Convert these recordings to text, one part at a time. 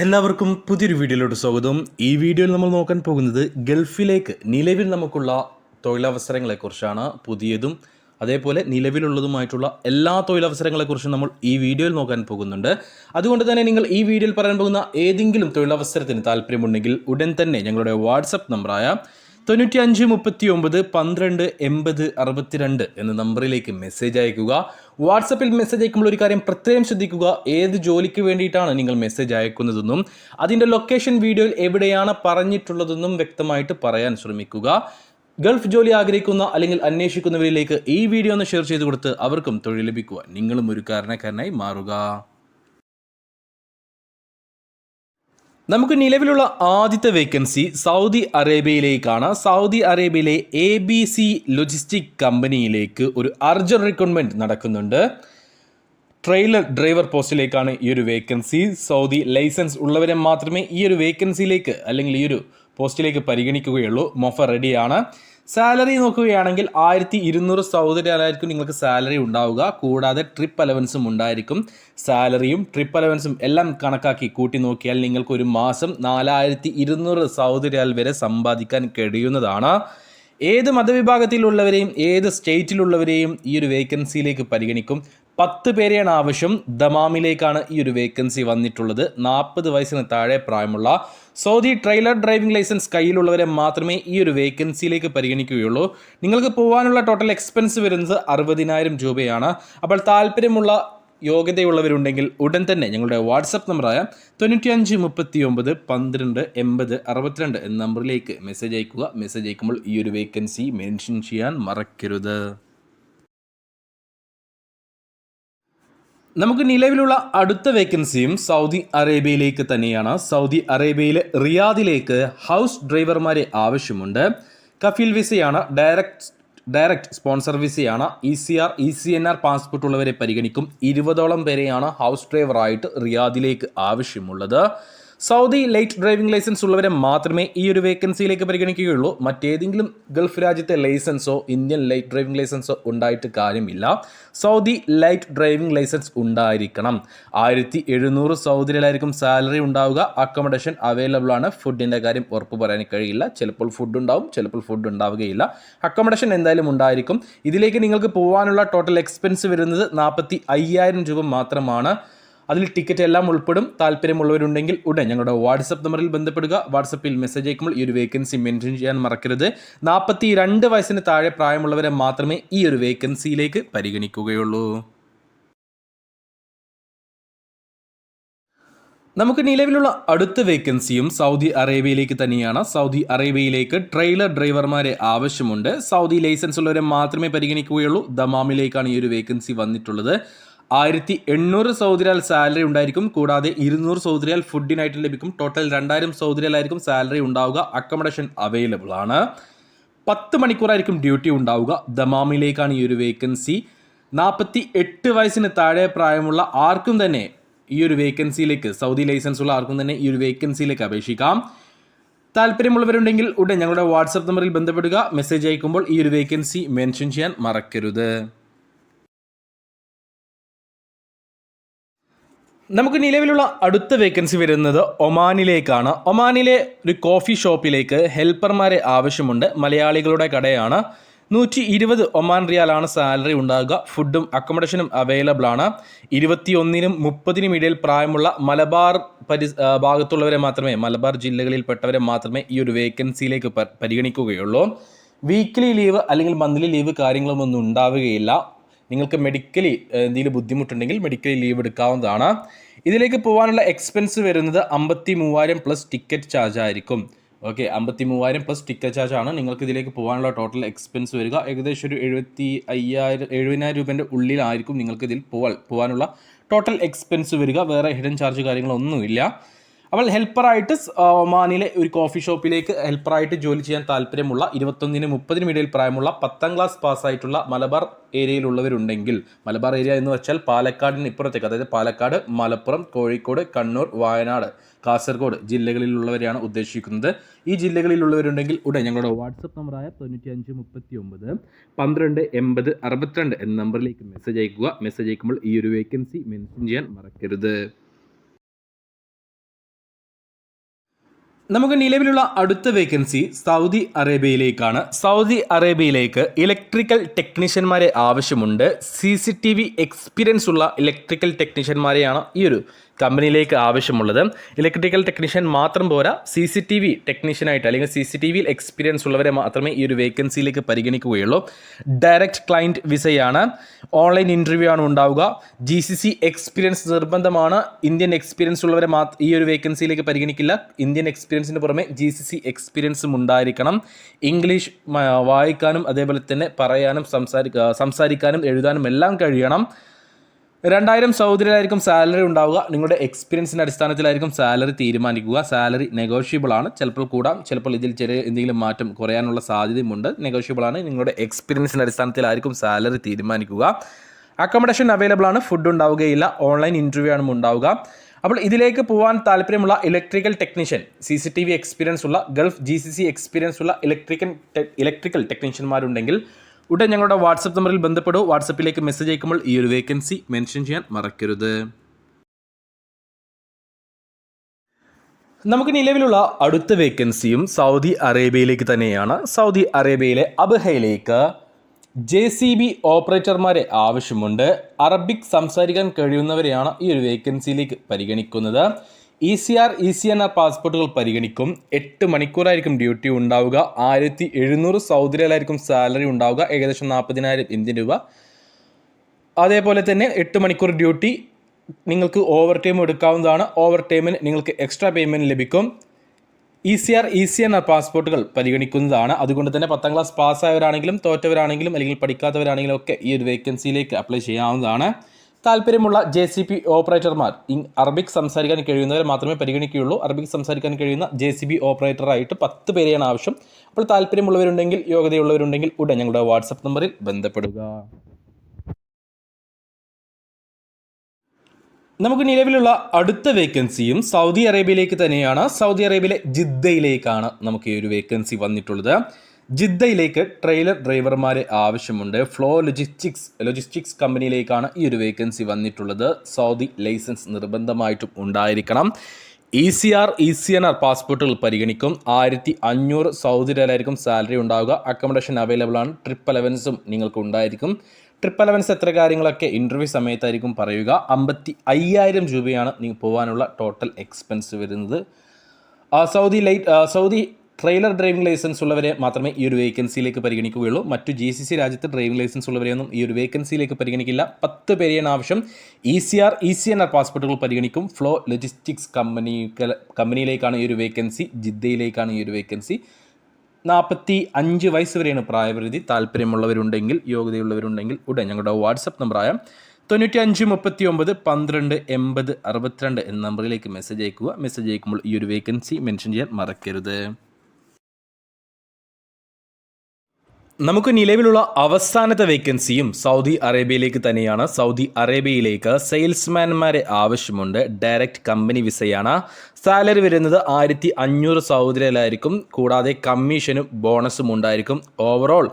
എല്ലാവർക്കും പുതിയൊരു വീഡിയോയിലോട്ട് സ്വാഗതം. ഈ വീഡിയോയിൽ നമ്മൾ നോക്കാൻ പോകുന്നത് ഗൾഫിലേക്ക് നിലവിൽ നമുക്കുള്ള തൊഴിലവസരങ്ങളെക്കുറിച്ചാണ് പുതിയതും അതേപോലെ നിലവിലുള്ളതുമായിട്ടുള്ള എല്ലാ തൊഴിലവസരങ്ങളെക്കുറിച്ചും നമ്മൾ ഈ വീഡിയോയിൽ നോക്കാൻ പോകുന്നുണ്ട്. അതുകൊണ്ട് തന്നെ നിങ്ങൾ ഈ വീഡിയോയിൽ പറയാൻ പോകുന്ന ഏതെങ്കിലും തൊഴിലവസരത്തിന് താല്പര്യമുണ്ടെങ്കിൽ ഉടൻ തന്നെ ഞങ്ങളുടെ വാട്സപ്പ് നമ്പറായ തൊണ്ണൂറ്റി അഞ്ച് മുപ്പത്തി ഒമ്പത് പന്ത്രണ്ട് എൺപത് അറുപത്തിരണ്ട് എന്ന നമ്പറിലേക്ക് മെസ്സേജ് അയക്കുക. വാട്സപ്പിൽ മെസ്സേജ് അയക്കുമ്പോൾ ഒരു കാര്യം പ്രത്യേകം ശ്രദ്ധിക്കുക. ഏത് ജോലിക്ക് വേണ്ടിയിട്ടാണ് നിങ്ങൾ മെസ്സേജ് അയക്കുന്നതെന്നും അതിന്റെ ലൊക്കേഷൻ വീഡിയോയിൽ എവിടെയാണ് പറഞ്ഞിട്ടുള്ളതെന്നും വ്യക്തമായിട്ട് പറയാൻ ശ്രമിക്കുക. ഗൾഫ് ജോലി ആഗ്രഹിക്കുന്ന അല്ലെങ്കിൽ അന്വേഷിക്കുന്നവരിലേക്ക് ഈ വീഡിയോ ഒന്ന് ഷെയർ ചെയ്ത് കൊടുത്ത് അവർക്കും തൊഴിൽ ലഭിക്കുക നിങ്ങളും ഒരു കാരണക്കാരനായി മാറുക. നമുക്ക് നിലവിലുള്ള ആദ്യത്തെ വേക്കൻസി സൗദി അറേബ്യയിലേക്കാണ്. സൗദി അറേബ്യയിലെ എ ബി സി ലൊജിസ്റ്റിക് കമ്പനിയിലേക്ക് ഒരു അർജന്റ് റിക്രൂട്ട്മെന്റ് നടക്കുന്നുണ്ട്. ട്രെയിലർ ഡ്രൈവർ പോസ്റ്റിലേക്കാണ് ഈ ഒരു വേക്കൻസി സൗദി ലൈസൻസ് ഉള്ളവരെ മാത്രമേ ഈ ഒരു വേക്കൻസിയിലേക്ക് അല്ലെങ്കിൽ ഈ ഒരു പോസ്റ്റിലേക്ക് പരിഗണിക്കുകയുള്ളൂ. മൊഫ റെഡിയാണ് സാലറി നോക്കുകയാണെങ്കിൽ ആയിരത്തി ഇരുന്നൂറ് സൗദി റിയാലായിരിക്കും നിങ്ങൾക്ക് സാലറി ഉണ്ടാവുക. കൂടാതെ ട്രിപ്പ് അലവൻസും ഉണ്ടായിരിക്കും. സാലറിയും ട്രിപ്പ് അലവൻസും എല്ലാം കണക്കാക്കി കൂട്ടി നോക്കിയാൽ നിങ്ങൾക്ക് ഒരു മാസം നാലായിരത്തി ഇരുന്നൂറ് സൗദി റിയാൽ വരെ സമ്പാദിക്കാൻ കഴിയുന്നതാണ്. ഏത് മതവിഭാഗത്തിലുള്ളവരെയും ഏത് സ്റ്റേറ്റിലുള്ളവരെയും ഈ ഒരു വേക്കൻസിയിലേക്ക് പരിഗണിക്കും. പത്ത് പേരെയാണ് ആവശ്യം. ദമാമിലേക്കാണ് ഈ ഒരു വേക്കൻസി വന്നിട്ടുള്ളത്. നാൽപ്പത് വയസ്സിന് താഴെ പ്രായമുള്ള സൗദി ട്രെയിലർ ഡ്രൈവിംഗ് ലൈസൻസ് കയ്യിലുള്ളവരെ മാത്രമേ ഈ ഒരു വേക്കൻസിയിലേക്ക് പരിഗണിക്കുകയുള്ളൂ. നിങ്ങൾക്ക് പോകാനുള്ള ടോട്ടൽ എക്സ്പെൻസ് വരുന്നത് അറുപതിനായിരം രൂപയാണ്. അപ്പോൾ താല്പര്യമുള്ള യോഗ്യതയുള്ളവരുണ്ടെങ്കിൽ ഉടൻ തന്നെ ഞങ്ങളുടെ വാട്സപ്പ് നമ്പറായ തൊണ്ണൂറ്റിയഞ്ച് മുപ്പത്തി ഒമ്പത് പന്ത്രണ്ട് എൺപത് അറുപത്തിരണ്ട് എന്ന നമ്പറിലേക്ക് മെസ്സേജ് അയക്കുക. മെസ്സേജ് അയക്കുമ്പോൾ ഈ ഒരു വേക്കൻസി മെൻഷൻ ചെയ്യാൻ മറക്കരുത്. നമുക്ക് നിലവിലുള്ള അടുത്ത വേക്കൻസിയും സൗദി അറേബ്യയിലേക്ക് തന്നെയാണ്. സൗദി അറേബ്യയിലെ റിയാദിലേക്ക് ഹൗസ് ഡ്രൈവർമാരെ ആവശ്യമുണ്ട്. കഫീൽ വിസയാണ് direct direct sponsor വിസയാണ്. E C R E C N R passport ഉള്ളവരെ പരിഗണിക്കും. ഇരുപതോളം പേരെയാണ് ഹൗസ് ഡ്രൈവറായിട്ട് റിയാദിലേക്ക് ആവശ്യമുള്ളത്. സൗദി ലൈറ്റ് ഡ്രൈവിംഗ് ലൈസൻസ് ഉള്ളവരെ മാത്രമേ ഈ ഒരു വേക്കൻസിയിലേക്ക് പരിഗണിക്കുകയുള്ളൂ. മറ്റേതെങ്കിലും ഗൾഫ് രാജ്യത്തെ ലൈസൻസോ ഇന്ത്യൻ ലൈറ്റ് ഡ്രൈവിംഗ് ലൈസൻസോ ഉണ്ടായിട്ട് കാര്യമില്ല. സൗദി ലൈറ്റ് ഡ്രൈവിംഗ് ലൈസൻസ് ഉണ്ടായിരിക്കണം. ആയിരത്തി എഴുന്നൂറ് സൗദിയിലായിരിക്കും സാലറി ഉണ്ടാവുക. അക്കോമഡേഷൻ അവൈലബിൾ ആണ്. ഫുഡിന്റെ കാര്യം ഉറപ്പ് പറയാൻ കഴിയില്ല. ചിലപ്പോൾ ഫുഡ് ഉണ്ടാവും ചിലപ്പോൾ ഫുഡ് ഉണ്ടാവുകയില്ല. അക്കോമഡേഷൻ എന്തായാലും ഉണ്ടായിരിക്കും. ഇതിലേക്ക് നിങ്ങൾക്ക് പോകാനുള്ള ടോട്ടൽ എക്സ്പെൻസ് വരുന്നത് നാൽപ്പത്തി അയ്യായിരം രൂപ മാത്രമാണ്. അതിൽ ടിക്കറ്റ് എല്ലാം ഉൾപ്പെടും. താല്പര്യമുള്ളവരുണ്ടെങ്കിൽ ഉടൻ ഞങ്ങളുടെ വാട്സപ്പ് നമ്പറിൽ ബന്ധപ്പെടുക. വാട്സപ്പിൽ മെസ്സേജ് അയക്കുമ്പോൾ ഈ ഒരു വേക്കൻസി മെൻഷൻ ചെയ്യാൻ മറക്കരുത്. നാൽപ്പത്തി രണ്ട് വയസ്സിന് താഴെ പ്രായമുള്ളവരെ മാത്രമേ ഈ ഒരു വേക്കൻസിയിലേക്ക് പരിഗണിക്കുകയുള്ളൂ. നമുക്ക് നിലവിലുള്ള അടുത്ത വേക്കൻസിയും സൗദി അറേബ്യയിലേക്ക് തന്നെയാണ്. സൗദി അറേബ്യയിലേക്ക് ട്രെയിലർ ഡ്രൈവർമാരെ ആവശ്യമുണ്ട്. സൗദി ലൈസൻസ് ഉള്ളവരെ മാത്രമേ പരിഗണിക്കുകയുള്ളൂ. ദമാമിലേക്കാണ് ഈ ഒരു വേക്കൻസി വന്നിട്ടുള്ളത്. ആയിരത്തി എണ്ണൂറ് സൗദിരിയാൽ സാലറി ഉണ്ടായിരിക്കും. കൂടാതെ ഇരുന്നൂറ് സൗദിരിയാൽ ഫുഡിനായിട്ട് ലഭിക്കും. ടോട്ടൽ രണ്ടായിരം സൗദിരിയാലായിരിക്കും സാലറി ഉണ്ടാവുക. അക്കോമഡേഷൻ അവൈലബിൾ ആണ്. പത്ത് മണിക്കൂറായിരിക്കും ഡ്യൂട്ടി ഉണ്ടാവുക. ദമാമിലേക്കാണ് ഈ ഒരു വേക്കൻസി നാൽപ്പത്തി എട്ട് വയസ്സിന് താഴെ പ്രായമുള്ള ആർക്കും തന്നെ ഈ ഒരു വേക്കൻസിയിലേക്ക് സൗദി ലൈസൻസ് ഉള്ള ആർക്കും തന്നെ ഈ ഒരു വേക്കൻസിയിലേക്ക് അപേക്ഷിക്കാം. താല്പര്യമുള്ളവരുണ്ടെങ്കിൽ ഉടൻ ഞങ്ങളുടെ വാട്സപ്പ് നമ്പറിൽ ബന്ധപ്പെടുക. മെസ്സേജ് അയക്കുമ്പോൾ ഈ ഒരു വേക്കൻസി മെൻഷൻ ചെയ്യാൻ മറക്കരുത്. നമുക്ക് നിലവിലുള്ള അടുത്ത വേക്കൻസി വരുന്നത് ഒമാനിലേക്കാണ്. ഒമാനിലെ ഒരു കോഫി ഷോപ്പിലേക്ക് ഹെൽപ്പർമാരെ ആവശ്യമുണ്ട്. മലയാളികളുടെ കടയാണ്. നൂറ്റി ഇരുപത് ഒമാൻ റിയാലാണ് സാലറി ഉണ്ടാകുക. ഫുഡും അക്കോമഡേഷനും അവൈലബിൾ ആണ്. ഇരുപത്തിയൊന്നിനും മുപ്പതിനും ഇടയിൽ പ്രായമുള്ള മലബാർ പരി ഭാഗത്തുള്ളവരെ മാത്രമേ മലബാർ ജില്ലകളിൽപ്പെട്ടവരെ മാത്രമേ ഈ ഒരു വേക്കൻസിയിലേക്ക് പരിഗണിക്കുകയുള്ളൂ. വീക്ക്ലി ലീവ് അല്ലെങ്കിൽ മന്ത്ലി ലീവ് കാര്യങ്ങളൊന്നും ഉണ്ടാവുകയില്ല. നിങ്ങൾക്ക് മെഡിക്കലി എന്തെങ്കിലും ബുദ്ധിമുട്ടുണ്ടെങ്കിൽ മെഡിക്കലി ലീവ് എടുക്കാവുന്നതാണ്. ഇതിലേക്ക് പോകാനുള്ള എക്സ്പെൻസ് വരുന്നത് അമ്പത്തി മൂവായിരം പ്ലസ് ടിക്കറ്റ് ചാർജ് ആയിരിക്കും. ഓക്കെ അമ്പത്തി മൂവായിരം പ്ലസ് ടിക്കറ്റ് ചാർജ് ആണ്. നിങ്ങൾക്ക് ഇതിലേക്ക് പോകാനുള്ള ടോട്ടൽ എക്സ്പെൻസ് വരിക. ഏകദേശം ഒരു എഴുപത്തി അയ്യായിരം എഴുപതിനായിരം രൂപേന്റെ ഉള്ളിലായിരിക്കും നിങ്ങൾക്ക് ഇതിൽ പോകാൻ പോകാനുള്ള ടോട്ടൽ എക്സ്പെൻസ് വരിക. വേറെ ഹിഡൻ ചാർജ് കാര്യങ്ങളൊന്നുമില്ല. അവൾ ഹെൽപ്പറായിട്ട് ഒമാനിലെ ഒരു കോഫി ഷോപ്പിലേക്ക് ഹെൽപ്പറായിട്ട് ജോലി ചെയ്യാൻ താല്പര്യമുള്ള ഇരുപത്തൊന്നിന് മുപ്പതിനും ഇടയിൽ പ്രായമുള്ള പത്താം ക്ലാസ് പാസ്സായിട്ടുള്ള മലബാർ ഏരിയയിലുള്ളവരുണ്ടെങ്കിൽ മലബാർ ഏരിയ എന്ന് വെച്ചാൽ പാലക്കാടിന് ഇപ്പുറത്തേക്ക് അതായത് പാലക്കാട് മലപ്പുറം കോഴിക്കോട് കണ്ണൂർ വയനാട് കാസർഗോഡ് ജില്ലകളിലുള്ളവരെയാണ് ഉദ്ദേശിക്കുന്നത്. ഈ ജില്ലകളിലുള്ളവരുണ്ടെങ്കിൽ ഉടൻ ഞങ്ങളുടെ വാട്സപ്പ് നമ്പറായ തൊണ്ണൂറ്റി അഞ്ച് മുപ്പത്തി ഒമ്പത് പന്ത്രണ്ട് എൺപത് അറുപത്തിരണ്ട് എന്ന നമ്പറിലേക്ക് മെസ്സേജ് അയക്കുക. മെസ്സേജ് അയക്കുമ്പോൾ ഈ ഒരു വേക്കൻസി മെൻഷൻ ചെയ്യാൻ മറക്കരുത്. നമുക്ക് നിലവിലുള്ള അടുത്ത വേക്കൻസി സൗദി അറേബ്യയിലേക്കാണ്. സൗദി അറേബ്യയിലേക്ക് ഇലക്ട്രിക്കൽ ടെക്നീഷ്യന്മാരെ ആവശ്യമുണ്ട്. C C T V experience ഉള്ള ഇലക്ട്രിക്കൽ ടെക്നീഷ്യന്മാരെയാണ് ഈ ഒരു കമ്പനിയിലേക്ക് ആവശ്യമുള്ളത്. ഇലക്ട്രിക്കൽ ടെക്നീഷ്യൻ മാത്രം പോരാ സി സി ടി വി ടെക്നീഷ്യനായിട്ട് അല്ലെങ്കിൽ സി സി ടി വിയിൽ എക്സ്പീരിയൻസ് ഉള്ളവരെ മാത്രമേ ഈ ഒരു വേക്കൻസിയിലേക്ക് പരിഗണിക്കുകയുള്ളൂ. ഡയറക്റ്റ് ക്ലയന്റ് വിസയാണ് ഓൺലൈൻ ഇന്റർവ്യൂ ആണ് ഉണ്ടാവുക. ജി സി സി എക്സ്പീരിയൻസ് നിർബന്ധമാണ്. ഇന്ത്യൻ എക്സ്പീരിയൻസ് ഉള്ളവരെ മാ ഈ ഒരു വേക്കൻസിയിലേക്ക് പരിഗണിക്കില്ല. ഇന്ത്യൻ എക്സ്പീരിയൻസിന് പുറമെ ജി സി സി എക്സ്പീരിയൻസും ഉണ്ടായിരിക്കണം. ഇംഗ്ലീഷ് വായിക്കാനും അതേപോലെ തന്നെ പറയാനും സംസാരിക്കാനും എഴുതാനും എല്ലാം കഴിയണം. രണ്ടായിരം സൗദിയിലായിരിക്കും സാലറി ഉണ്ടാവുക. നിങ്ങളുടെ എക്സ്പീരിയൻസിന്റെ അടിസ്ഥാനത്തിലായിരിക്കും സാലറി തീരുമാനിക്കുക. സാലറി നെഗോഷ്യബിൾ ആണ്. ചിലപ്പോൾ കൂടാം. ചിലപ്പോൾ ഇതിൽ ചെറിയ എന്തെങ്കിലും മാറ്റം കുറയാനുള്ള സാധ്യതയുമുണ്ട്. നെഗോഷ്യബിൾ ആണ്. നിങ്ങളുടെ എക്സ്പീരിയൻസിന്റെ അടിസ്ഥാനത്തിലായിരിക്കും സാലറി തീരുമാനിക്കുക. അക്കോമഡേഷൻ അവൈലബിൾ ആണ്. ഫുഡ് ഉണ്ടാവുകയില്ല. ഓൺലൈൻ ഇന്റർവ്യൂ ആണ് ഉണ്ടാവുക. അപ്പോൾ ഇതിലേക്ക് പോകാൻ താല്പര്യമുള്ള electrical technician C C T V experience ഉള്ള gulf G C C experience ഉള്ള ഇലക്ട്രിക്കൽ ഇലക്ട്രിക്കൽ ടെക്നീഷ്യന്മാരുണ്ടെങ്കിൽ ഉടൻ ഞങ്ങളുടെ വാട്സപ്പ് നമ്പറിൽ ബന്ധപ്പെടൂ. വാട്സപ്പിലേക്ക് മെസ്സേജ് അയക്കുമ്പോൾ ഈ ഒരു വേക്കൻസി മെൻഷൻ ചെയ്യാൻ മറക്കരുത്. നമുക്ക് നിലവിലുള്ള അടുത്ത വേക്കൻസിയും സൗദി അറേബ്യയിലേക്ക് തന്നെയാണ്. സൗദി അറേബ്യയിലെ അബഹയിലേക്ക് ജെ സി ബി ഓപ്പറേറ്റർമാരെ ആവശ്യമുണ്ട്. അറബിക് സംസാരിക്കാൻ കഴിയുന്നവരെയാണ് ഈ ഒരു വേക്കൻസിയിലേക്ക് പരിഗണിക്കുന്നത്. E C R E C N R പാസ്പോർട്ടുകൾ പരിഗണിക്കും. എട്ട് മണിക്കൂറായിരിക്കും ഡ്യൂട്ടി ഉണ്ടാവുക. ആയിരത്തി എഴുന്നൂറ് സൗദി റിയാലായിരിക്കും സാലറി ഉണ്ടാവുക. ഏകദേശം നാൽപ്പതിനായിരം ഇന്ത്യൻ രൂപ. അതേപോലെ തന്നെ എട്ട് മണിക്കൂർ ഡ്യൂട്ടി നിങ്ങൾക്ക് ഓവർ ടൈം എടുക്കാവുന്നതാണ്. ഓവർ ടൈമിന് നിങ്ങൾക്ക് എക്സ്ട്രാ പേയ്മെന്റ് ലഭിക്കും. E C R E C N R പാസ്പോർട്ടുകൾ പരിഗണിക്കുന്നതാണ്. അതുകൊണ്ട് തന്നെ പത്താം ക്ലാസ് പാസ്സായവരാണെങ്കിലും തോറ്റവരാണെങ്കിലും അല്ലെങ്കിൽ പഠിക്കാത്തവരാണെങ്കിലും ഒക്കെ ഈ ഒരു വേക്കൻസിയിലേക്ക് അപ്ലൈ ചെയ്യാവുന്നതാണ്. താല്പര്യമുള്ള ജെ സി പി ഓപ്പറേറ്റർമാർ അറബിക് സംസാരിക്കാൻ കഴിയുന്നവരെ മാത്രമേ പരിഗണിക്കുകയുള്ളൂ. അറബിക് സംസാരിക്കാൻ കഴിയുന്ന ജെ സി ബി ഓപ്പറേറ്ററായിട്ട് പത്ത് പേരെയാണ് ആവശ്യം. അപ്പോൾ താല്പര്യമുള്ളവരുണ്ടെങ്കിൽ യോഗ്യതയുള്ളവരുണ്ടെങ്കിൽ ഉടൻ ഞങ്ങളുടെ വാട്സപ്പ് നമ്പറിൽ ബന്ധപ്പെടുക. നമുക്ക് നിലവിലുള്ള അടുത്ത വേക്കൻസിയും സൗദി അറേബ്യയിലേക്ക് തന്നെയാണ്. സൗദി അറേബ്യയിലെ ജിദ്ദയിലേക്കാണ് നമുക്ക് ഈ ഒരു വേക്കൻസി വന്നിട്ടുള്ളത്. ജിദ്ദയിലേക്ക് ട്രെയിലർ ഡ്രൈവർമാരെ ആവശ്യമുണ്ട്. ഫ്ലോ ലോജിസ്റ്റിക്സ് ലോജിസ്റ്റിക്സ് കമ്പനിയിലേക്കാണ് ഈ ഒരു വേക്കൻസി വന്നിട്ടുള്ളത്. സൗദി ലൈസൻസ് നിർബന്ധമായിട്ടും ഉണ്ടായിരിക്കണം. E C R E C N R പാസ്പോർട്ടുകൾ പരിഗണിക്കും. ആയിരത്തി അഞ്ഞൂറ് സൗദി റിയാലായിരിക്കും സാലറി ഉണ്ടാവുക. അക്കോമഡേഷൻ അവൈലബിൾ ആണ്. ട്രിപ്പ് അലവൻസും നിങ്ങൾക്ക് ഉണ്ടായിരിക്കും. ട്രിപ്പ് അലവൻസ് എത്ര കാര്യങ്ങളൊക്കെ ഇന്റർവ്യൂ സമയത്തായിരിക്കും പറയുക. അമ്പത്തി അയ്യായിരം രൂപയാണ് നിങ്ങൾ പോകാനുള്ള ടോട്ടൽ എക്സ്പെൻസ് വരുന്നത്. Saudi light Saudi trailer driving license ഉള്ളവരെ മാത്രമേ ഈ ഒരു വേക്കൻസിയിലേക്ക് പരിഗണിക്കുകയുള്ളൂ. മറ്റു ജി സി സി രാജ്യത്ത് ഡ്രൈവിംഗ് ലൈസൻസ് ഉള്ളവരെയൊന്നും ഈ ഒരു വേക്കൻസിയിലേക്ക് പരിഗണിക്കില്ല. പത്ത് പേരെയാണ് ആവശ്യം. E C R E C N R പാസ്പോർട്ടുകൾ പരിഗണിക്കും. ഫ്ലോ ലോജിസ്റ്റിക്സ് കമ്പനി കമ്പനിയിലേക്കാണ് ഈ ഒരു വേക്കൻസി. ജിദ്ദയിലേക്കാണ് ഈ ഒരു വേക്കൻസി. നാൽപ്പത്തി അഞ്ച് വയസ്സ് വരെയാണ് പ്രായപരിധി. താല്പര്യമുള്ളവരുണ്ടെങ്കിൽ യോഗ്യതയുള്ളവരുണ്ടെങ്കിൽ ഉടൻ ഞങ്ങളുടെ വാട്സപ്പ് നമ്പറായ തൊണ്ണൂറ്റി അഞ്ച് മുപ്പത്തി ഒമ്പത് പന്ത്രണ്ട് എൺപത് അറുപത്തിരണ്ട് എന്ന നമ്പറിലേക്ക് മെസ്സേജ് അയക്കുക. മെസ്സേജ് അയക്കുമ്പോൾ ഈ ഒരു വേക്കൻസി മെൻഷൻ ചെയ്യാൻ മറക്കരുത്. നമുക്ക് നിലവിലുള്ള അവസാനത്തെ വേക്കൻസിയും സൗദി അറേബ്യയിലേക്ക് തന്നെയാണ്. സൗദി അറേബ്യയിലേക്ക് സെയിൽസ്മാൻമാരെ ആവശ്യമുണ്ട്. ഡയറക്റ്റ് കമ്പനി വിസയാണ് സാലറി വരുന്നത് ആയിരത്തി അഞ്ഞൂറ് സൗദി റിയാലായിരിക്കും കൂടാതെ കമ്മീഷനും ബോണസും ഉണ്ടായിരിക്കും. ഓവറോൾ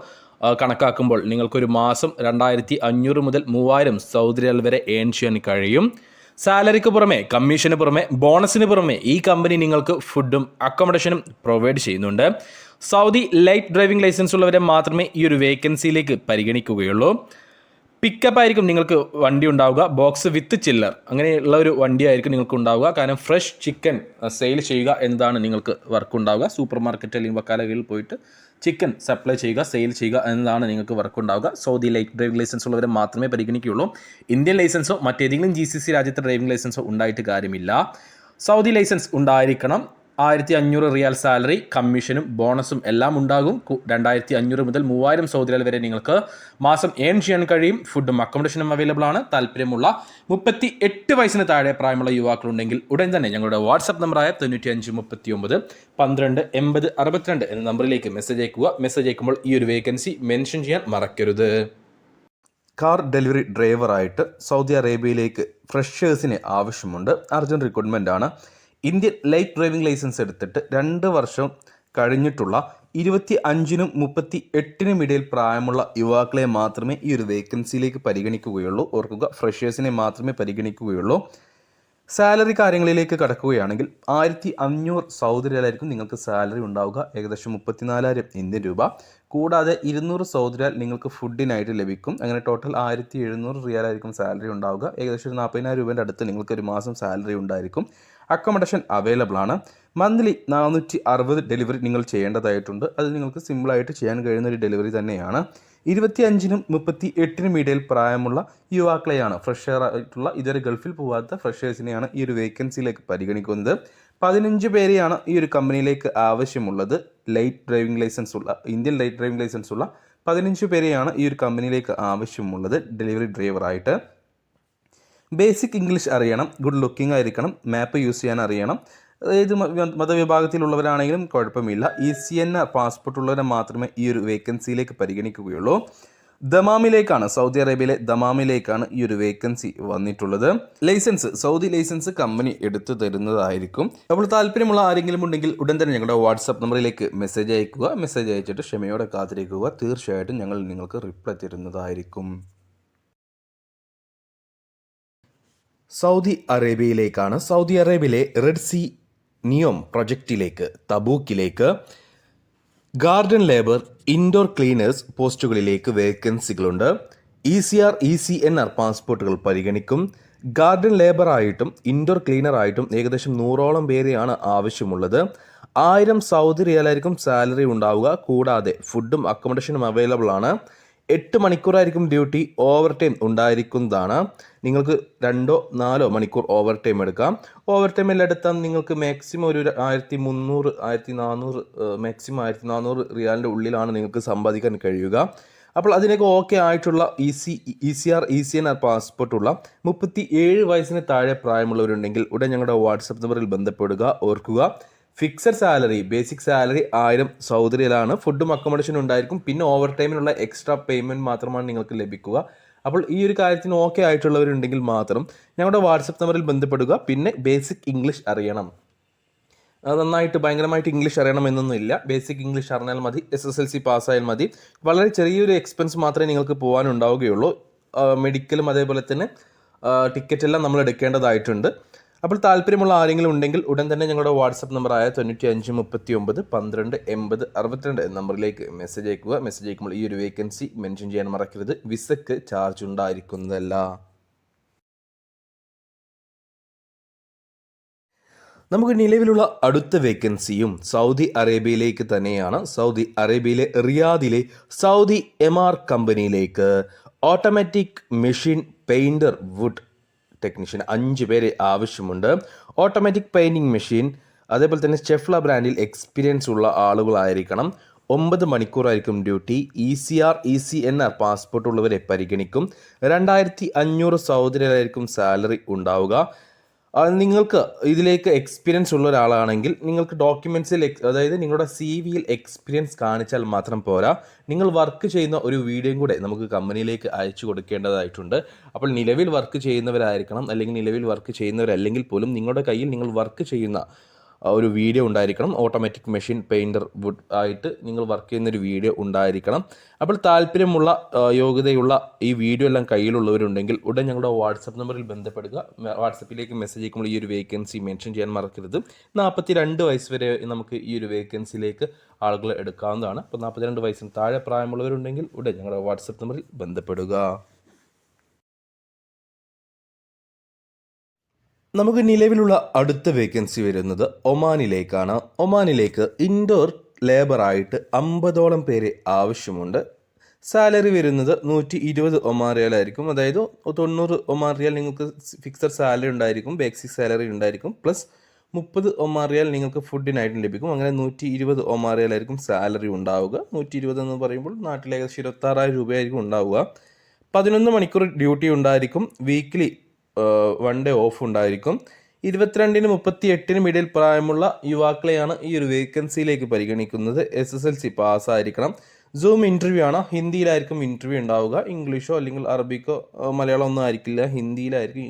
കണക്കാക്കുമ്പോൾ നിങ്ങൾക്കൊരു മാസം രണ്ടായിരത്തി അഞ്ഞൂറ് മുതൽ മൂവായിരം സൗദി വരെ ഏൺ ചെയ്യാൻ കഴിയും. സാലറിക്ക് പുറമെ കമ്മീഷന് പുറമെ ബോണസിന് പുറമെ ഈ കമ്പനി നിങ്ങൾക്ക് ഫുഡും അക്കോമഡേഷനും പ്രൊവൈഡ് ചെയ്യുന്നുണ്ട്. സൗദി ലൈറ്റ് ഡ്രൈവിംഗ് ലൈസൻസ് ഉള്ളവരെ മാത്രമേ ഈ ഒരു വേക്കൻസിയിലേക്ക് പരിഗണിക്കുകയുള്ളൂ. പിക്കപ്പ് ആയിരിക്കും നിങ്ങൾക്ക് വണ്ടി ഉണ്ടാവുക. ബോക്സ് വിത്ത് ചില്ലർ അങ്ങനെയുള്ള ഒരു വണ്ടി ആയിരിക്കും നിങ്ങൾക്ക് ഉണ്ടാവുക. കാരണം ഫ്രഷ് ചിക്കൻ സെയിൽ ചെയ്യുക എന്നതാണ് നിങ്ങൾക്ക് വർക്ക് ഉണ്ടാവുക. സൂപ്പർ മാർക്കറ്റ് അല്ലെങ്കിൽ വക്കാലകളിൽ പോയിട്ട് ചിക്കൻ സപ്ലൈ ചെയ്യുക സെയിൽ ചെയ്യുക എന്നതാണ് നിങ്ങൾക്ക് വർക്ക് ഉണ്ടാവുക. സൗദി ലൈക്ക് ഡ്രൈവിംഗ് ലൈസൻസ് ഉള്ളവരെ മാത്രമേ പരിഗണിക്കുകയുള്ളൂ. ഇന്ത്യൻ ലൈസൻസോ മറ്റേതെങ്കിലും ജി സി സി രാജ്യത്തെ ഡ്രൈവിംഗ് ലൈസൻസോ ഉണ്ടായിട്ട് കാര്യമില്ല. സൗദി ലൈസൻസ് ഉണ്ടായിരിക്കണം. ആയിരത്തി അഞ്ഞൂറ് റിയാൽ സാലറി കമ്മീഷനും ബോണസും എല്ലാം ഉണ്ടാകും. രണ്ടായിരത്തി അഞ്ഞൂറ് മുതൽ മൂവായിരം സൗദി റിയാൽ വരെ നിങ്ങൾക്ക് മാസം ഏൺ ചെയ്യാൻ കഴിയും. ഫുഡും അക്കോമഡേഷനും അവൈലബിൾ ആണ്. താല്പര്യമുള്ള മുപ്പത്തി എട്ട് വയസ്സിന് താഴെ പ്രായമുള്ള യുവാക്കളുണ്ടെങ്കിൽ ഉടൻ തന്നെ ഞങ്ങളുടെ വാട്സപ്പ് നമ്പറായ തൊണ്ണൂറ്റി അഞ്ച് മുപ്പത്തി ഒമ്പത് പന്ത്രണ്ട് എൺപത് അറുപത്തിരണ്ട് എന്ന നമ്പറിലേക്ക് മെസ്സേജ് അയക്കുക. മെസ്സേജ് അയക്കുമ്പോൾ ഈ ഒരു വേക്കൻസി മെൻഷൻ ചെയ്യാൻ മറക്കരുത്. കാർ ഡെലിവറി ഡ്രൈവറായിട്ട് സൗദി അറേബ്യയിലേക്ക് ഫ്രഷേഴ്സിന് ആവശ്യമുണ്ട്. അർജന്റ് റിക്രൂട്ട്മെന്റ് ആണ്. ഇന്ത്യൻ ലൈറ്റ് ഡ്രൈവിംഗ് ലൈസൻസ് എടുത്തിട്ട് രണ്ട് വർഷം കഴിഞ്ഞിട്ടുള്ള ഇരുപത്തി അഞ്ചിനും മുപ്പത്തി എട്ടിനും ഇടയിൽ പ്രായമുള്ള യുവാക്കളെ മാത്രമേ ഈ ഒരു വേക്കൻസിയിലേക്ക് പരിഗണിക്കുകയുള്ളൂ. ഓർക്കുക ഫ്രഷേഴ്സിനെ മാത്രമേ പരിഗണിക്കുകയുള്ളൂ. സാലറി കാര്യങ്ങളിലേക്ക് കടക്കുകയാണെങ്കിൽ ആയിരത്തി അഞ്ഞൂറ് സൗദി റിയാലായിരിക്കും നിങ്ങൾക്ക് സാലറി ഉണ്ടാവുക. ഏകദേശം മുപ്പത്തിനാലായിരം ഇന്ത്യൻ രൂപ. കൂടാതെ ഇരുന്നൂറ് സൗദി റിയാൽ നിങ്ങൾക്ക് ഫുഡിനായിട്ട് ലഭിക്കും. അങ്ങനെ ടോട്ടൽ ആയിരത്തി എഴുന്നൂറ് റിയാലായിരിക്കും സാലറി ഉണ്ടാവുക. ഏകദേശം ഒരു നാൽപ്പതിനായിരം രൂപേന്റെ അടുത്ത് നിങ്ങൾക്ക് ഒരു മാസം സാലറി ഉണ്ടായിരിക്കും. അക്കോമഡേഷൻ അവൈലബിൾ ആണ്. മന്ത്ലി നാനൂറ്റി അറുപത് ഡെലിവറി നിങ്ങൾ ചെയ്യേണ്ടതായിട്ടുണ്ട്. അത് നിങ്ങൾക്ക് സിമ്പിളായിട്ട് ചെയ്യാൻ കഴിയുന്ന ഒരു ഡെലിവറി തന്നെയാണ്. ഇരുപത്തി അഞ്ചിനും മുപ്പത്തി എട്ടിനും ഇടയിൽ പ്രായമുള്ള യുവാക്കളെയാണ് ഫ്രഷർ ആയിട്ടുള്ള ഇതുവരെ ഗൾഫിൽ പോകാത്ത ഫ്രഷേഴ്സിനെയാണ് ഈ ഒരു വേക്കൻസിയിലേക്ക് പരിഗണിക്കുന്നത്. പതിനഞ്ച് പേരെയാണ് ഈ ഒരു കമ്പനിയിലേക്ക് ആവശ്യമുള്ളത്. ലൈറ്റ് ഡ്രൈവിംഗ് ലൈസൻസ് ഉള്ള ഇന്ത്യൻ ലൈറ്റ് ഡ്രൈവിംഗ് ലൈസൻസ് ഉള്ള പതിനഞ്ച് പേരെയാണ് ഈ ഒരു കമ്പനിയിലേക്ക് ആവശ്യമുള്ളത് ഡെലിവറി ഡ്രൈവറായിട്ട് ബേസിക് ഇംഗ്ലീഷ് അറിയണം ഗുഡ് ലുക്കിംഗ് ആയിരിക്കണം മാപ്പ് യൂസ് ചെയ്യാൻ അറിയണം. ഏത് മതവിഭാഗത്തിലുള്ളവരാണെങ്കിലും കുഴപ്പമില്ല. ഇ സി എൻ പാസ്പോർട്ട് ഉള്ളവരെ മാത്രമേ ഈ ഒരു വേക്കൻസിയിലേക്ക് പരിഗണിക്കുകയുള്ളൂ. ദമാമിലേക്കാണ് സൗദി അറേബ്യയിലെ ദമാമിലേക്കാണ് ഈ ഒരു വേക്കൻസി വന്നിട്ടുള്ളത്. ലൈസൻസ് സൗദി ലൈസൻസ് കമ്പനി എടുത്തു തരുന്നതായിരിക്കും. അപ്പോൾ താല്പര്യമുള്ള ആരെങ്കിലും ഉണ്ടെങ്കിൽ ഉടൻ തന്നെ ഞങ്ങളുടെ വാട്സാപ്പ് നമ്പറിലേക്ക് മെസ്സേജ് അയക്കുക. മെസ്സേജ് അയച്ചിട്ട് ക്ഷമയോടെ കാത്തിരിക്കുക. തീർച്ചയായിട്ടും ഞങ്ങൾ നിങ്ങൾക്ക് റിപ്ലൈ തരുന്നതായിരിക്കും. സൗദി അറേബ്യയിലേക്കാണ്. സൗദി അറേബ്യയിലെ റെഡ് സി നിയോം പ്രൊജക്റ്റിലേക്ക് തബൂക്കിലേക്ക് ഗാർഡൻ ലേബർ ഇൻഡോർ ക്ലീനേഴ്സ് പോസ്റ്റുകളിലേക്ക് വേക്കൻസികളുണ്ട്. E C R E C N R പാസ്പോർട്ടുകൾ പരിഗണിക്കും. ഗാർഡൻ ലേബറായിട്ടും ഇൻഡോർ ക്ലീനറായിട്ടും ഏകദേശം നൂറോളം പേരെയാണ് ആവശ്യമുള്ളത്. ആയിരം സൗദി റിയാലായിരിക്കും സാലറി ഉണ്ടാവുക. കൂടാതെ ഫുഡും അക്കോമഡേഷനും അവൈലബിൾ ആണ്. എട്ട് മണിക്കൂറായിരിക്കും ഡ്യൂട്ടി ഓവർ ടൈം ഉണ്ടായിരിക്കുന്നതാണ്. നിങ്ങൾക്ക് രണ്ടോ നാലോ മണിക്കൂർ ഓവർ ടൈം എടുക്കാം. ഓവർ ടൈം എല്ലാം എടുത്താൽ നിങ്ങൾക്ക് മാക്സിമം ഒരു ആയിരത്തി മുന്നൂറ് ആയിരത്തി നാനൂറ് മാക്സിമം ആയിരത്തി നാനൂറ് റിയാലിന്റെ ഉള്ളിലാണ് നിങ്ങൾക്ക് സമ്പാദിക്കാൻ കഴിയുക. അപ്പോൾ അതിനൊക്കെ ഓക്കെ ആയിട്ടുള്ള E C E C R E C N R പാസ്പോർട്ടുള്ള മുപ്പത്തി ഏഴ് വയസ്സിന് താഴെ പ്രായമുള്ളവരുണ്ടെങ്കിൽ ഉടൻ ഞങ്ങളുടെ വാട്സപ്പ് നമ്പറിൽ ബന്ധപ്പെടുക ഓർക്കുക. ഫിക്സഡ് സാലറി ബേസിക് സാലറി ആയിരം സൗദരിയിലാണ്. ഫുഡും അക്കോമഡേഷനും ഉണ്ടായിരിക്കും. പിന്നെ ഓവർ ടൈമിനുള്ള എക്സ്ട്രാ പേയ്മെന്റ് മാത്രമാണ് നിങ്ങൾക്ക് ലഭിക്കുക. അപ്പോൾ ഈ ഒരു കാര്യത്തിന് ഓക്കെ ആയിട്ടുള്ളവരുണ്ടെങ്കിൽ മാത്രം ഞങ്ങളുടെ വാട്സപ്പ് നമ്പറിൽ ബന്ധപ്പെടുക. പിന്നെ ബേസിക് ഇംഗ്ലീഷ് അറിയണം. നന്നായിട്ട് ഭയങ്കരമായിട്ട് ഇംഗ്ലീഷ് അറിയണം അറിയണമെന്നൊന്നുമില്ല ബേസിക് ഇംഗ്ലീഷ് അറിഞ്ഞാൽ മതി. എസ് എസ് എൽ സി പാസ്സായാൽ മതി. വളരെ ചെറിയൊരു എക്സ്പെൻസ് മാത്രമേ നിങ്ങൾക്ക് പോകാനുണ്ടാവുകയുള്ളൂ. മെഡിക്കലും അതേപോലെ തന്നെ ടിക്കറ്റ് എല്ലാം നമ്മൾ എടുക്കേണ്ടതായിട്ടുണ്ട്. അപ്പോൾ താല്പര്യമുള്ള ആരെങ്കിലും ഉണ്ടെങ്കിൽ ഉടൻ തന്നെ ഞങ്ങളുടെ വാട്സപ്പ് നമ്പറായ തൊണ്ണൂറ്റി അഞ്ച് മുപ്പത്തി ഒമ്പത് പന്ത്രണ്ട് എൺപത് അറുപത്തിരണ്ട് നമ്പറിലേക്ക് മെസ്സേജ് അയക്കുക. മെസ്സേജ് അയക്കുമ്പോൾ ഈ ഒരു വേക്കൻസി മെൻഷൻ ചെയ്യാൻ മറക്കരുത്. വിസക്ക് ചാർജ് ഉണ്ടായിരിക്കുന്നതല്ല. നമുക്ക് നിലവിലുള്ള അടുത്ത വേക്കൻസിയും സൗദി അറേബ്യയിലേക്ക് തന്നെയാണ്. സൗദി അറേബ്യയിലെ റിയാദിലെ സൗദി എം ആർ കമ്പനിയിലേക്ക് automatic machine painter wood technician അഞ്ച് പേര് ആവശ്യമുണ്ട്. ഓട്ടോമാറ്റിക് പെയിന്റിംഗ് മെഷീൻ അതേപോലെ തന്നെ ചെഫ്ല ബ്രാൻഡിൽ എക്സ്പീരിയൻസ് ഉള്ള ആളുകളായിരിക്കണം. ഒമ്പത് മണിക്കൂറായിരിക്കും duty E C R E C N R passport ഉള്ളവരെ പരിഗണിക്കും. രണ്ടായിരത്തി അഞ്ഞൂറ് സൗദിയിലായിരിക്കും സാലറി ഉണ്ടാവുക. നിങ്ങൾക്ക് ഇതിലേക്ക് എക്സ്പീരിയൻസ് ഉള്ള ഒരാളാണെങ്കിൽ നിങ്ങൾക്ക് ഡോക്യുമെൻസിൽ അതായത് നിങ്ങളുടെ സി വിയിൽ എക്സ്പീരിയൻസ് കാണിച്ചാൽ മാത്രം പോരാ. നിങ്ങൾ വർക്ക് ചെയ്യുന്ന ഒരു വീഡിയോയും കൂടെ നമുക്ക് കമ്പനിയിലേക്ക് അയച്ചു കൊടുക്കേണ്ടതായിട്ടുണ്ട്. അപ്പോൾ നിലവിൽ വർക്ക് ചെയ്യുന്നവരായിരിക്കണം. അല്ലെങ്കിൽ നിലവിൽ വർക്ക് ചെയ്യുന്നവരല്ലെങ്കിൽ പോലും നിങ്ങളുടെ കയ്യിൽ നിങ്ങൾ വർക്ക് ചെയ്യുന്ന ഒരു വീഡിയോ ഉണ്ടായിരിക്കണം. ഓട്ടോമാറ്റിക് മെഷീൻ പെയിന്റർ വുഡ് ആയിട്ട് നിങ്ങൾ വർക്ക് ചെയ്യുന്ന ഒരു വീഡിയോ ഉണ്ടായിരിക്കണം. അപ്പോൾ താല്പര്യമുള്ള യോഗ്യതയുള്ള ഈ വീഡിയോ എല്ലാം കയ്യിലുള്ളവരുണ്ടെങ്കിൽ ഉടൻ ഞങ്ങളുടെ വാട്സപ്പ് നമ്പറിൽ ബന്ധപ്പെടുക. വാട്സപ്പിലേക്ക് മെസ്സേജ് അയക്കുമ്പോൾ ഈ ഒരു വേക്കൻസി മെൻഷൻ ചെയ്യാൻ മറക്കരുത്. നാൽപ്പത്തി രണ്ട് വയസ്സ് വരെ നമുക്ക് ഈ ഒരു വേക്കൻസിയിലേക്ക് ആളുകളെ എടുക്കാവുന്നതാണ്. അപ്പോൾ നാൽപ്പത്തിരണ്ട് വയസ്സിന് താഴെ പ്രായമുള്ളവരുണ്ടെങ്കിൽ ഉടൻ ഞങ്ങളുടെ വാട്സപ്പ് നമ്പറിൽ ബന്ധപ്പെടുക. നമുക്ക് നിലവിലുള്ള അടുത്ത വേക്കൻസി വരുന്നത് ഒമാനിലേക്കാണ്. ഒമാനിലേക്ക് ഇൻഡോർ ലേബറായിട്ട് അമ്പതോളം പേരെ ആവശ്യമുണ്ട്. സാലറി വരുന്നത് നൂറ്റി ഇരുപത് ആയിരിക്കും. അതായത് തൊണ്ണൂറ് ഒമാൻ റിയാൽ നിങ്ങൾക്ക് ഫിക്സഡ് സാലറി ഉണ്ടായിരിക്കും ബേസിക് സാലറി ഉണ്ടായിരിക്കും പ്ലസ് മുപ്പത് ഒമാൻ റിയാൽ നിങ്ങൾക്ക് ഫുഡിനായിട്ടും ലഭിക്കും. അങ്ങനെ നൂറ്റി ഇരുപത് ആയിരിക്കും സാലറി ഉണ്ടാവുക. നൂറ്റി ഇരുപത് എന്ന് പറയുമ്പോൾ നാട്ടിൽ ഏകദേശം ഇരുപത്താറായിരം രൂപയായിരിക്കും ഉണ്ടാവുക. പതിനൊന്ന് മണിക്കൂർ ഡ്യൂട്ടി ഉണ്ടായിരിക്കും. വീക്ക്ലി വൺ ഡേ ഓഫ് ഉണ്ടായിരിക്കും. ഇരുപത്തിരണ്ടിന് മുപ്പത്തി എട്ടിനും ഇടയിൽ പ്രായമുള്ള യുവാക്കളെയാണ് ഈ ഒരു വേക്കൻസിയിലേക്ക് പരിഗണിക്കുന്നത്. എസ് എസ് എൽ സി പാസ്സായിരിക്കണം സൂം ഇന്റർവ്യൂ ആണ്. ഹിന്ദിയിലായിരിക്കും ഇന്റർവ്യൂ ഉണ്ടാവുക. ഇംഗ്ലീഷോ അല്ലെങ്കിൽ അറബിക്കോ മലയാളം ഒന്നും ആയിരിക്കില്ല. ഹിന്ദിയിലായിരിക്കും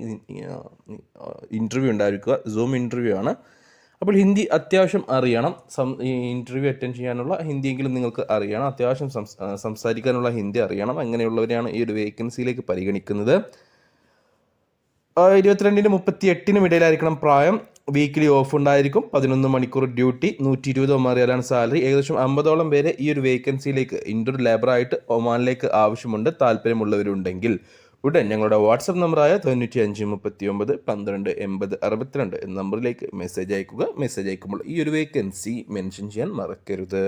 ഇന്റർവ്യൂ ഉണ്ടായിരിക്കുക. സൂം ഇന്റർവ്യൂ ആണ്. അപ്പോൾ ഹിന്ദി അത്യാവശ്യം അറിയണം. സം ഇന്റർവ്യൂ അറ്റൻഡ് ചെയ്യാനുള്ള ഹിന്ദിയെങ്കിലും നിങ്ങൾക്ക് അറിയണം. അത്യാവശ്യം സംസാരിക്കാനുള്ള ഹിന്ദി അറിയണം. അങ്ങനെയുള്ളവരെയാണ് ഈ ഒരു വേക്കൻസിയിലേക്ക് പരിഗണിക്കുന്നത്. ഇരുപത്തിരണ്ടിന് മുപ്പത്തി എട്ടിനും ഇടയിലായിരിക്കണം പ്രായം. വീക്കിലി ഓഫ് ഉണ്ടായിരിക്കും. പതിനൊന്ന് മണിക്കൂർ ഡ്യൂട്ടി നൂറ്റി ഇരുപത് ഒമാറിയാലാണ് സാലറി ഏകദേശം അമ്പതോളം പേരെ ഈ ഒരു വേക്കൻസിയിലേക്ക് ഇൻഡോർ ലേബറായിട്ട് ഒമാനിലേക്ക് ആവശ്യമുണ്ട് താല്പര്യമുള്ളവരുണ്ടെങ്കിൽ. ഉടൻ ഞങ്ങളുടെ വാട്സപ്പ് നമ്പറായ തൊണ്ണൂറ്റി അഞ്ച് മുപ്പത്തി ഒമ്പത് പന്ത്രണ്ട് എൺപത് അറുപത്തിരണ്ട് എന്ന നമ്പറിലേക്ക് മെസ്സേജ് അയക്കുക. മെസ്സേജ് അയക്കുമ്പോൾ ഈ ഒരു വേക്കൻസി മെൻഷൻ ചെയ്യാൻ മറക്കരുത്.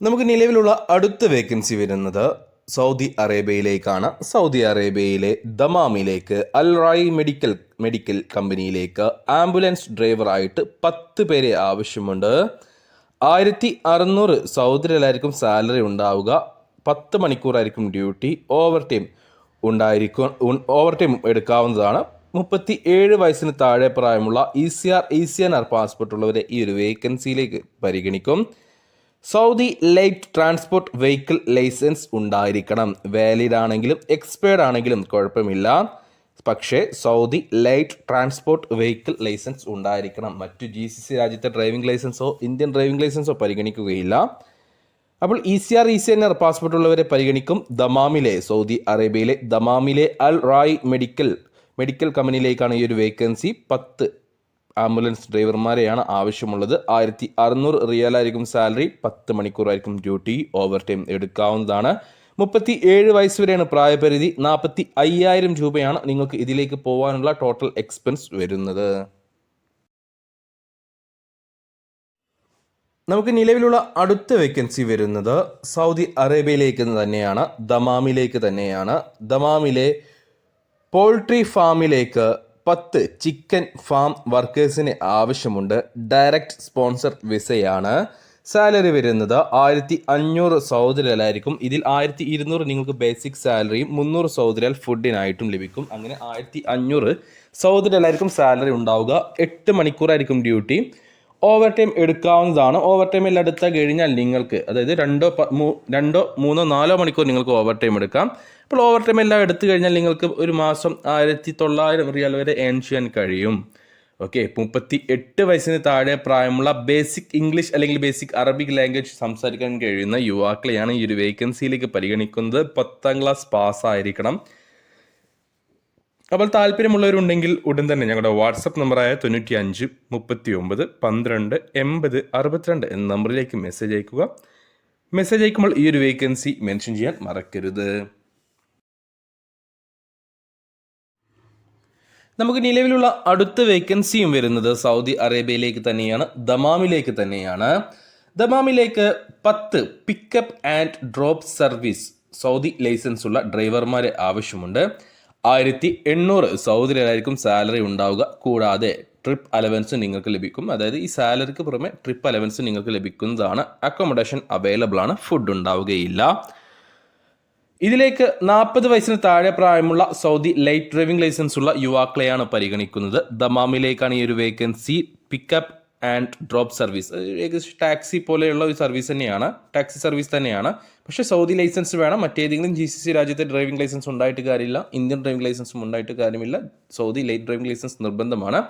നമുക്ക് നിലവിലുള്ള അടുത്ത വേക്കൻസി വരുന്നത് സൗദി അറേബ്യയിലേക്കാണ് സൗദി അറേബ്യയിലെ ദമാമിലേക്ക് അൽ റായി മെഡിക്കൽ മെഡിക്കൽ കമ്പനിയിലേക്ക് ആംബുലൻസ് ഡ്രൈവറായിട്ട് പത്ത് പേരെ ആവശ്യമുണ്ട്. ആയിരത്തി അറുന്നൂറ് സൗദിയിലായിരിക്കും സാലറി ഉണ്ടാവുക. പത്ത് മണിക്കൂറായിരിക്കും ഡ്യൂട്ടി. ഓവർ ടൈം ഉണ്ടായിരിക്കും ഓവർ ടൈം എടുക്കാവുന്നതാണ്. മുപ്പത്തി ഏഴ് വയസ്സിന് താഴെ പ്രായമുള്ള E C R E C N R passport ഉള്ളവരെ ഈ ഒരു വേക്കൻസിയിലേക്ക് പരിഗണിക്കും. Saudi light transport vehicle license ഉണ്ടായിരിക്കണം. വാലിഡ് ആണെങ്കിലും എക്സ്പയർഡ് ആണെങ്കിലും കുഴപ്പമില്ല. പക്ഷേ Saudi light transport vehicle license ഉണ്ടായിരിക്കണം. മറ്റു ജി സി സി രാജ്യത്തെ ഡ്രൈവിംഗ് ലൈസൻസോ ഇന്ത്യൻ ഡ്രൈവിംഗ് ലൈസൻസോ പരിഗണിക്കുകയില്ല. അപ്പോൾ E C R E C N R passport ഉള്ളവരെ പരിഗണിക്കും. ദമാമിലെ സൗദി അറേബ്യയിലെ ദമാമിലെ അൽ റായ് മെഡിക്കൽ മെഡിക്കൽ കമ്പനിയിലേക്കാണ് ഈ ഒരു വേക്കൻസി. പത്ത് ആംബുലൻസ് ഡ്രൈവർമാരെയാണ് ആവശ്യമുള്ളത്. ആയിരത്തി അറുന്നൂറ് റിയാലായിരിക്കും സാലറി. പത്ത് മണിക്കൂറായിരിക്കും ഡ്യൂട്ടി. ഓവർ ടൈം എടുക്കാവുന്നതാണ്. മുപ്പത്തി ഏഴ് വയസ്സ് വരെയാണ് പ്രായപരിധി. നാൽപ്പത്തി അയ്യായിരം രൂപയാണ് നിങ്ങൾക്ക് ഇതിലേക്ക് പോകാനുള്ള ടോട്ടൽ എക്സ്പെൻസ് വരുന്നത്. നമുക്ക് നിലവിലുള്ള അടുത്ത വേക്കൻസി വരുന്നത് സൗദി അറേബ്യയിലേക്ക് തന്നെയാണ്. ദമാമിലേക്ക് തന്നെയാണ്. ദമാമിലെ പോൾട്രി ഫാമിലേക്ക് പത്ത് ചിക്കൻ ഫാം വർക്കേഴ്സിന് ആവശ്യമുണ്ട്. Direct sponsor വിസയാണ്. സാലറി വരുന്നത് ആയിരത്തി അഞ്ഞൂറ് സൗദിലായിരിക്കും ഇതിൽ ആയിരത്തി ഇരുന്നൂറ് നിങ്ങൾക്ക് ബേസിക് സാലറിയും മുന്നൂറ് സൗദിലാൽ ഫുഡിനായിട്ടും ലഭിക്കും. അങ്ങനെ ആയിരത്തി അഞ്ഞൂറ് സൗദിലായിരിക്കും സാലറി ഉണ്ടാവുക. എട്ട് മണിക്കൂറായിരിക്കും ഡ്യൂട്ടി. ഓവർ ടൈം എടുക്കാവുന്നതാണ്. ഓവർ ടൈം എല്ലാം എടുത്താൽ കഴിഞ്ഞാൽ നിങ്ങൾക്ക് അതായത് രണ്ടോ രണ്ടോ മൂന്നോ നാലോ മണിക്കൂർ നിങ്ങൾക്ക് ഓവർ ടൈം എടുക്കാം. അപ്പോൾ ഓവർ ടൈം എല്ലാം എടുത്തു കഴിഞ്ഞാൽ നിങ്ങൾക്ക് ഒരു മാസം ആയിരത്തി തൊള്ളായിരം റിയാൽ വരെ ഏൺ ചെയ്യാൻ കഴിയും. ഓക്കെ മുപ്പത്തി എട്ട് വയസ്സിന് താഴെ പ്രായമുള്ള ബേസിക് ഇംഗ്ലീഷ് അല്ലെങ്കിൽ ബേസിക് അറബിക് ലാംഗ്വേജ് സംസാരിക്കാൻ കഴിയുന്ന യുവാക്കളെയാണ് ഈ ഒരു വേക്കൻസിയിലേക്ക് പരിഗണിക്കുന്നത്. പത്താം ക്ലാസ് പാസ്സായിരിക്കണം അപ്പോൾ താല്പര്യമുള്ളവരുണ്ടെങ്കിൽ ഉടൻ തന്നെ ഞങ്ങളുടെ വാട്സപ്പ് നമ്പറായ തൊണ്ണൂറ്റി അഞ്ച് മുപ്പത്തി ഒമ്പത് പന്ത്രണ്ട് എൺപത് അറുപത്തിരണ്ട് എന്ന നമ്പറിലേക്ക് മെസ്സേജ് അയക്കുക. മെസ്സേജ് അയക്കുമ്പോൾ ഈ ഒരു വേക്കൻസി മെൻഷൻ ചെയ്യാൻ മറക്കരുത്. നമുക്ക് നിലവിലുള്ള അടുത്ത വേക്കൻസിയും വരുന്നത് സൗദി അറേബ്യയിലേക്ക് തന്നെയാണ് ദമാമിലേക്ക് തന്നെയാണ്. ദമാമിലേക്ക് പത്ത് pickup and drop service Saudi license ഉള്ള ഡ്രൈവർമാരെ ആവശ്യമുണ്ട്. ആയിരത്തി എണ്ണൂറ് സൗദിയിലായിരിക്കും സാലറി ഉണ്ടാവുക കൂടാതെ ട്രിപ്പ് അലവൻസ് നിങ്ങൾക്ക് ലഭിക്കും. അതായത് ഈ സാലറിക്ക് പുറമെ ട്രിപ്പ് അലവൻസ് നിങ്ങൾക്ക് ലഭിക്കുന്നതാണ്. അക്കോമഡേഷൻ അവൈലബിൾ ആണ് ഫുഡ് ഉണ്ടാവുകയില്ല. ഇതിലേക്ക് നാൽപ്പത് വയസ്സിന് താഴെ പ്രായമുള്ള സൗദി ലൈറ്റ് ഡ്രൈവിംഗ് ലൈസൻസ് ഉള്ള യുവാക്കളെയാണ് പരിഗണിക്കുന്നത്. ദമാമിലേക്കാണ് ഈ ഒരു vacancy. Pickup and drop service ഏകദേശം ടാക്സി പോലെയുള്ള ഒരു സർവീസ് തന്നെയാണ്. ടാക്സി സർവീസ് തന്നെയാണ്. പക്ഷേ സൗദി ലൈസൻസ് വേണം. മറ്റേതെങ്കിലും ജി സി സി രാജ്യത്തെ ഡ്രൈവിംഗ് ലൈസൻസ് ഉണ്ടായിട്ട് കാര്യമില്ല. ഇന്ത്യൻ ഡ്രൈവിംഗ് ലൈസൻസും ഉണ്ടായിട്ട് കാര്യമില്ല. സൗദി ലൈറ്റ് ഡ്രൈവിംഗ് ലൈസൻസ് നിർബന്ധമാണ്.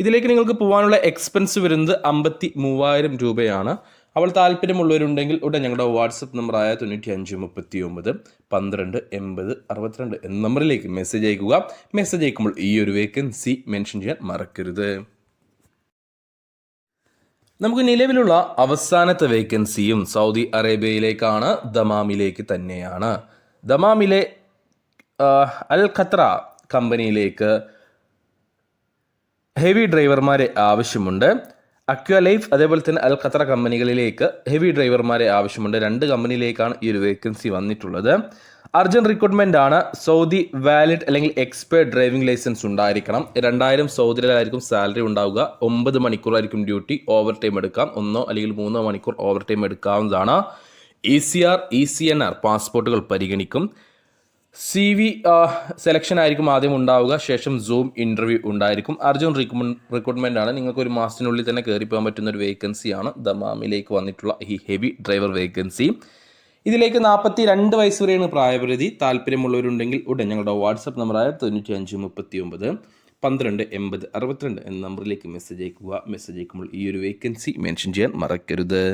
ഇതിലേക്ക് നിങ്ങൾക്ക് പോകാനുള്ള എക്സ്പെൻസ് വരുന്നത് അമ്പത്തി മൂവായിരം രൂപയാണ്. അവൾ താല്പര്യമുള്ളവരുണ്ടെങ്കിൽ ഉടൻ ഞങ്ങളുടെ വാട്സപ്പ് നമ്പറായ തൊണ്ണൂറ്റി അഞ്ച് മുപ്പത്തി ഒമ്പത് പന്ത്രണ്ട് എൺപത് അറുപത്തിരണ്ട് എന്ന നമ്പറിലേക്ക് മെസ്സേജ് അയക്കുക. മെസ്സേജ് അയക്കുമ്പോൾ ഈ ഒരു വേക്കൻസി മെൻഷൻ ചെയ്യാൻ മറക്കരുത്. നമുക്ക് നിലവിലുള്ള അവസാനത്തെ വേക്കൻസിയും സൗദി അറേബ്യയിലേക്കാണ് ദമാമിലേക്ക് തന്നെയാണ്. ദമാമിലെ അൽ ഖത്ര കമ്പനിയിലേക്ക് ഹെവി ഡ്രൈവർമാരെ ആവശ്യമുണ്ട്. അക്വ ലൈഫ് അതേപോലെ തന്നെ അൽ ഖത്തറ കമ്പനികളിലേക്ക് ഹെവി ഡ്രൈവർമാരെ ആവശ്യമുണ്ട്. രണ്ട് കമ്പനിയിലേക്കാണ് ഈ ഒരു വേക്കൻസി വന്നിട്ടുള്ളത്. അർജന്റ് റിക്രൂട്ട്മെന്റ് ആണ്. സൗദി വാലിഡ് അല്ലെങ്കിൽ എക്സ്പേർട്ട് ഡ്രൈവിംഗ് ലൈസൻസ് ഉണ്ടായിരിക്കണം. രണ്ടായിരം സൗദിയിലായിരിക്കും സാലറി ഉണ്ടാവുക. ഒമ്പത് മണിക്കൂറായിരിക്കും ഡ്യൂട്ടി ഓവർ ടൈം എടുക്കാം. ഒന്നോ അല്ലെങ്കിൽ മൂന്നോ മണിക്കൂർ ഓവർ ടൈം എടുക്കാവുന്നതാണ് E C R E C N R പാസ്പോർട്ടുകൾ പരിഗണിക്കും. സി വി സെലക്ഷൻ ആയിരിക്കും ആദ്യം ഉണ്ടാവുക. ശേഷം സൂം ഇന്റർവ്യൂ ഉണ്ടായിരിക്കും. അർജുൻ റിക്രൂട്ട്മെന്റ് ആണ്. നിങ്ങൾക്ക് ഒരു മാസത്തിനുള്ളിൽ തന്നെ കയറി പോകാൻ പറ്റുന്ന ഒരു വേക്കൻസി വേക്കൻസിയാണ് ദമാമിലേക്ക് വന്നിട്ടുള്ള ഈ ഹെവി ഡ്രൈവർ വേക്കൻസി ഇതിലേക്ക് നാൽപ്പത്തി രണ്ട് വയസ്സ് വരെയാണ് പ്രായപരിധി. താല്പര്യമുള്ളവരുണ്ടെങ്കിൽ ഉടൻ ഞങ്ങളുടെ വാട്സപ്പ് നമ്പറായ തൊണ്ണൂറ്റി അഞ്ച് മുപ്പത്തി ഒമ്പത് പന്ത്രണ്ട് എൺപത് അറുപത്തിരണ്ട് എന്ന നമ്പറിലേക്ക് മെസ്സേജ് അയക്കുക. മെസ്സേജ് അയക്കുമ്പോൾ ഈ ഒരു വേക്കൻസി മെൻഷൻ ചെയ്യാൻ മറക്കരുത്.